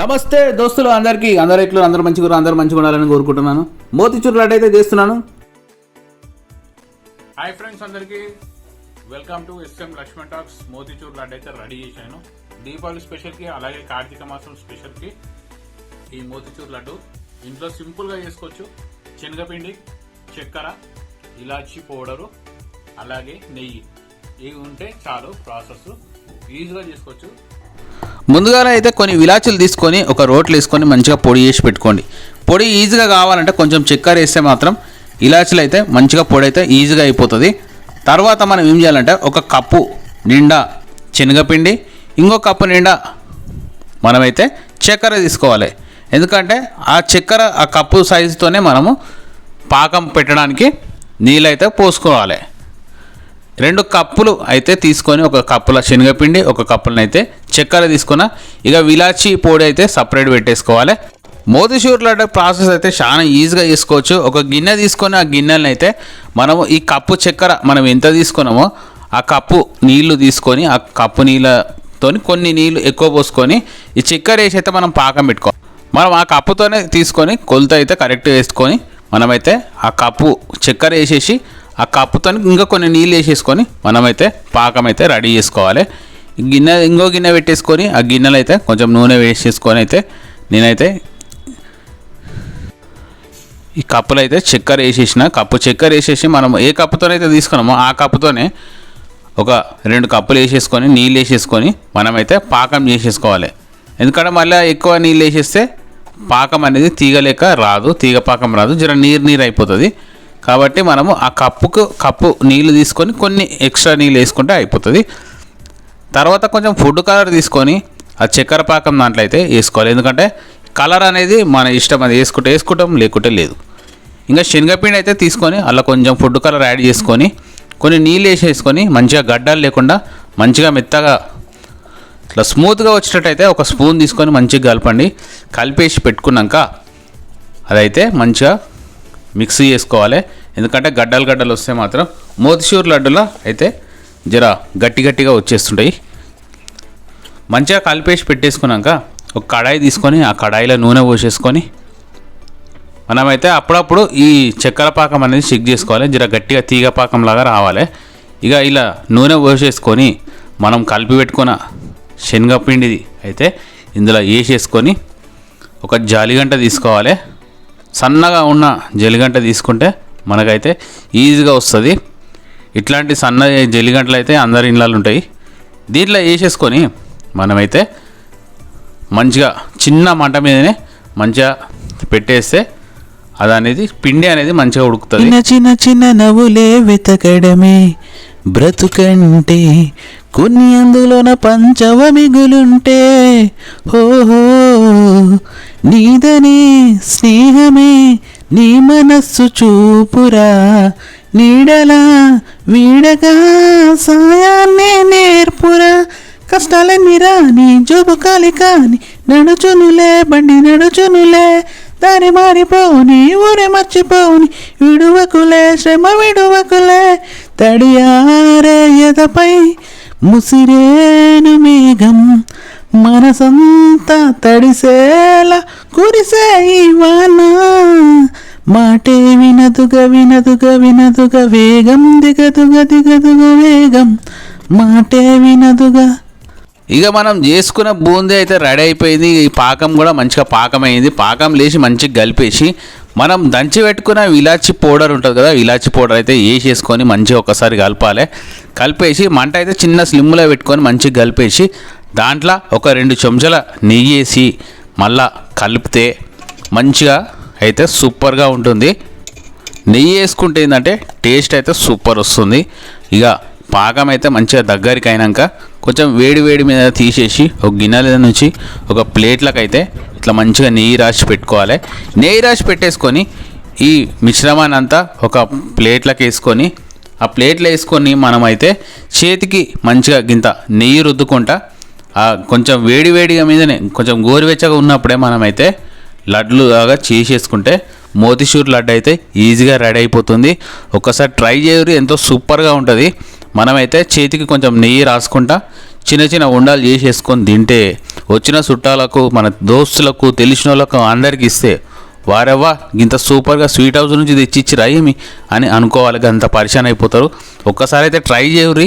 నమస్తే దోస్తులు అందరికీ. అందరు ఎట్లు అందరు మంచిగా అందరూ మంచిగా ఉండాలని కోరుకుంటున్నాను. మోతిచూర్ లడ్డు అయితే చేస్తున్నాను. హాయ్ ఫ్రెండ్స్ అందరికీ. Welcome to S M Lakshman talks. Motichoor laddu అయితే రెడీ చేశాను. దీపావళి స్పెషల్కి అలాగే కార్తీక మాసం స్పెషల్కి ఈ మోతిచూర్ లడ్డు. ఇంట్లో సింపుల్గా చేసుకోవచ్చు. శనగపిండి చక్కెర ఇలాచీ పౌడరు అలాగే నెయ్యి. ఇవి ఉంటే చాలు ప్రాసెస్. ఈజీగా చేసుకోవచ్చు. ముందుగానే అయితే కొన్ని విలాచులు తీసుకొని ఒక రోట్లు వేసుకొని మంచిగా పొడి చేసి పెట్టుకోండి. పొడి ఈజీగా కావాలంటే కొంచెం చక్కెర వేస్తే మాత్రం ఇలాచీలు అయితే మంచిగా పొడి అయితే ఈజీగా అయిపోతుంది. తర్వాత మనం ఏం చేయాలంటే ఒక కప్పు నిండా శనగపిండి ఇంకో కప్పు నిండా మనమైతే చక్కెర తీసుకోవాలి. ఎందుకంటే ఆ చక్కెర ఆ కప్పు సైజుతోనే మనము పాకం పెట్టడానికి నీళ్ళైతే పోసుకోవాలి. రెండు కప్పులు అయితే తీసుకొని ఒక కప్పుల శనగపిండి ఒక కప్పులనైతే చక్కెర తీసుకున్న. ఇక విలాచి పొడి అయితే సపరేట్ పెట్టేసుకోవాలి. మోతిచూర్ లడ్డు ప్రాసెస్ అయితే చాలా ఈజీగా చేసుకోవచ్చు. ఒక గిన్నె తీసుకొని ఆ గిన్నెలను అయితే మనము ఈ కప్పు చక్కెర మనం ఎంత తీసుకున్నామో ఆ కప్పు నీళ్ళు తీసుకొని ఆ కప్పు నీళ్ళతో కొన్ని నీళ్ళు ఎక్కువ పోసుకొని ఈ చక్కెర వేసి అయితే మనం పాకం పెట్టుకోవాలి. మనం ఆ కప్పుతోనే తీసుకొని కొలత అయితే కరెక్ట్ వేసుకొని మనమైతే ఆ కప్పు చక్కెర వేసేసి ఆ కప్పుతో ఇంకా కొన్ని నీళ్ళు వేసేసుకొని మనమైతే పాకం అయితే రెడీ చేసుకోవాలి. ఈ గిన్నె ఇంకో గిన్నె పెట్టేసుకొని ఆ గిన్నెలు అయితే కొంచెం నూనె వేసేసుకొని అయితే నేనైతే ఈ కప్పులు అయితే చక్కెర వేసేసిన. కప్పు చక్కెర వేసేసి మనం ఏ కప్పుతోనైతే తీసుకున్నామో ఆ కప్పుతోనే ఒక రెండు కప్పులు వేసేసుకొని నీళ్ళు వేసేసుకొని మనమైతే పాకం చేసేసుకోవాలి. ఎందుకంటే మళ్ళీ ఎక్కువ నీళ్ళు వేసేస్తే పాకం అనేది తీగలేక రాదు తీగ పాకం రాదు. జర నీరు నీరు అయిపోతుంది. కాబట్టి మనము ఆ కప్పుకు కప్పు నీళ్ళు తీసుకొని కొన్ని ఎక్స్ట్రా నీళ్ళు వేసుకుంటే అయిపోతుంది. తర్వాత కొంచెం ఫుడ్ కలర్ తీసుకొని ఆ చక్కెర పాకం దాంట్లో అయితే వేసుకోవాలి. ఎందుకంటే కలర్ అనేది మన ఇష్టం అది వేసుకుంటే వేసుకుంటాం లేకుంటే లేదు. ఇంకా శనగపిండి అయితే తీసుకొని అలా కొంచెం ఫుడ్ కలర్ యాడ్ చేసుకొని కొన్ని నీళ్ళు వేసేసుకొని మంచిగా గడ్డలు లేకుండా మంచిగా మెత్తగా ఇట్లా స్మూత్గా వచ్చేటట్టయితే ఒక స్పూన్ తీసుకొని మంచిగా కలపండి. కలిపేసి పెట్టుకున్నాక అదైతే మంచిగా మిక్స్ చేసుకోవాలి. ఎందుకంటే గడ్డలు గడ్డలు వస్తే మాత్రం మోతిచూర్ లడ్డులో అయితే జర గట్టి గట్టిగా వచ్చేస్తుంటాయి. మంచిగా కలిపేసి పెట్టేసుకున్నాక ఒక కడాయి తీసుకొని ఆ కడాయిలో నూనె పోసేసుకొని మనమైతే అప్పుడప్పుడు ఈ చక్కెర పాకం అనేది చెక్ చేసుకోవాలి. జర గట్టిగా తీగ పాకం లాగా రావాలి. ఇక ఇలా నూనె పోసేసుకొని మనం కలిపి పెట్టుకున్న శనగపిండిది అయితే ఇందులో వేసేసుకొని ఒక జాలిగంట తీసుకోవాలి. సన్నగా ఉన్న జలిగంట తీసుకుంటే మనకైతే ఈజీగా వస్తుంది. ఇట్లాంటి సన్న జలిగంటలు అయితే అందరి ఇళ్ళలో ఉంటాయి. దీంట్లో వేసేసుకొని మనమైతే మంచిగా చిన్న మంట మీదనే మంచిగా పెట్టేస్తే అది అనేది పిండి అనేది మంచిగా ఉడుకుతుంది. చిన్న చిన్న చిన్న నవ్వులే వెతకడమే బ్రతుకంటే. కొన్ని అందులోన పంచవ మిగులుంటే. హోహో నీదనే స్నేహమే నీ మనస్సు చూపురా. నీడలా వీడగా సాయాన్నే నేర్పురా. కష్టాలన్నీ నీ జోబు కాలి కాని నడుచునులే బండి నడుచునులే. దారి మారిపోని ఊరే మర్చిపోని విడువకులే శ్రమ విడువకులే తడియారే ఎదపై ముసిరేను మేఘం. మనసంతా తడిసేలా కురిసే ఈ వాన మాటే వినదుగ వినదుగ వినదుగ వేగం దిగదుగ దిగదుగ వేగం. మాటే వినదుగా ఇక మనం చేసుకున్న బూందీ అయితే రెడీ అయిపోయింది. ఈ పాకం కూడా మంచిగా పాకం అయింది పాకం లేచి మంచిగా కలిపేసి మనం దంచి పెట్టుకున్న ఇలాచి పౌడర్ ఉంటుంది కదా ఇలాచి పౌడర్ అయితే వేసేసుకొని మంచిగా ఒకసారి కలపాలి. కలిపేసి మంట అయితే చిన్న స్లిమ్లో పెట్టుకొని మంచిగా కలిపేసి దాంట్లో ఒక రెండు చెంచాల నెయ్యి వేసి మళ్ళా కలిపితే మంచిగా అయితే సూపర్గా ఉంటుంది. నెయ్యి వేసుకుంటే ఏంటంటే టేస్ట్ అయితే సూపర్ వస్తుంది. ఇక పాకం అయితే మంచిగా దగ్గరికి అయినాక కొంచెం వేడి వేడి మీద తీసేసి ఒక గిన్నెల నుంచి ఒక ప్లేట్లకు అయితే ఇట్లా మంచిగా నెయ్యి రాసి పెట్టుకోవాలి. నెయ్యి రాసి పెట్టేసుకొని ఈ మిశ్రమాన్ని అంతా ఒక ప్లేట్లకు వేసుకొని ఆ ప్లేట్లో వేసుకొని మనమైతే చేతికి మంచిగా గింత నెయ్యి రుద్దుకుంటా ఆ కొంచెం వేడి వేడిగా మీదనే కొంచెం గోరువెచ్చగా ఉన్నప్పుడే మనమైతే లడ్లు లాగా చేసేసుకుంటే మోతిచూర్ లడ్డు అయితే ఈజీగా రెడీ అయిపోతుంది. ఒకసారి ట్రై చేయరు ఎంతో సూపర్గా ఉంటుంది. మనమైతే చేతికి కొంచెం నెయ్యి రాసుకుంటా చిన్న చిన్న ఉండాలు చేసేసుకొని తింటే వచ్చిన చుట్టాలకు మన దోస్తులకు తెలిసిన వాళ్ళకు అందరికి ఇస్తే వారెవ్వా ఇంత సూపర్గా స్వీట్ హౌస్ నుంచి తెచ్చిచ్చిరా ఏమి? అని అనుకోవాలి అంత పరిచయం అయిపోతారు. ఒక్కసారి అయితే ట్రై చేయరి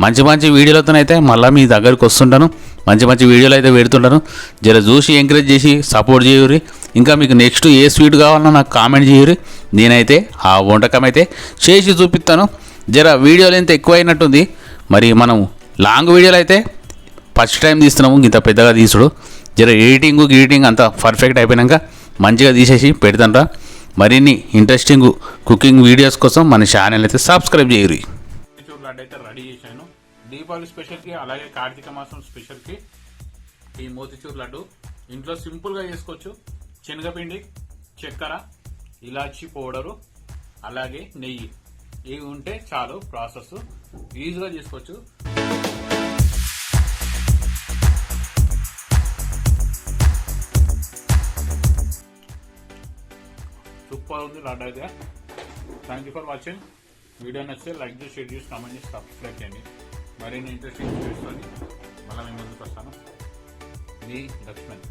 మంచి మంచి వీడియోలతోనైతే మళ్ళీ మీ దగ్గరికి వస్తుంటాను. మంచి మంచి వీడియోలు అయితే పెడుతుంటాను. జర చూసి ఎంకరేజ్ చేసి సపోర్ట్ చేయురి ఇంకా మీకు నెక్స్ట్ ఏ స్వీట్ కావాలన్నా నాకు కామెంట్ చేయరు నేనైతే ఆ వంటకం అయితే చేసి చూపిస్తాను. జర వీడియోలు ఎంత ఎక్కువ అయినట్టుంది మరి మనం లాంగ్ వీడియోలు అయితే ఫస్ట్ టైం తీస్తున్నాము. ఇంత పెద్దగా తీసుడు జర ఎడిటింగ్ గీటింగ్ అంతా పర్ఫెక్ట్ అయిపోయినాక మంచిగా తీసేసి పెడతాంరా మరిన్ని ఇంట్రెస్టింగ్ కుకింగ్ వీడియోస్ కోసం మన ఛానల్ అయితే సబ్స్క్రైబ్ చేయరు మోతిచూర్ అయితే రెడీ చేశాను. దీపావళి స్పెషల్కి అలాగే కార్తీక మాసం స్పెషల్కి ఈ మోతిచూర్ లడ్డు. ఇంట్లో సింపుల్గా చేసుకోవచ్చు. శనగపిండి చక్కెర ఇలాచి పౌడరు అలాగే నెయ్యి. ఇవి ఉంటే చాలు ప్రాసెస్. ఈజీగా చేసుకోవచ్చు. సూపర్ ఉంది లడ్డు అయితే thank you for watching video నచ్చితే లైక్ చేసి షేర్ చేసి కామెంట్ చేసి సబ్స్క్రైబ్ చేయండి. మరిన్ని ఇంట్రెస్టింగ్ వీడియోస్ మళ్ళీ మేము ముందుకు వస్తాను. మీ లక్ష్మణ్.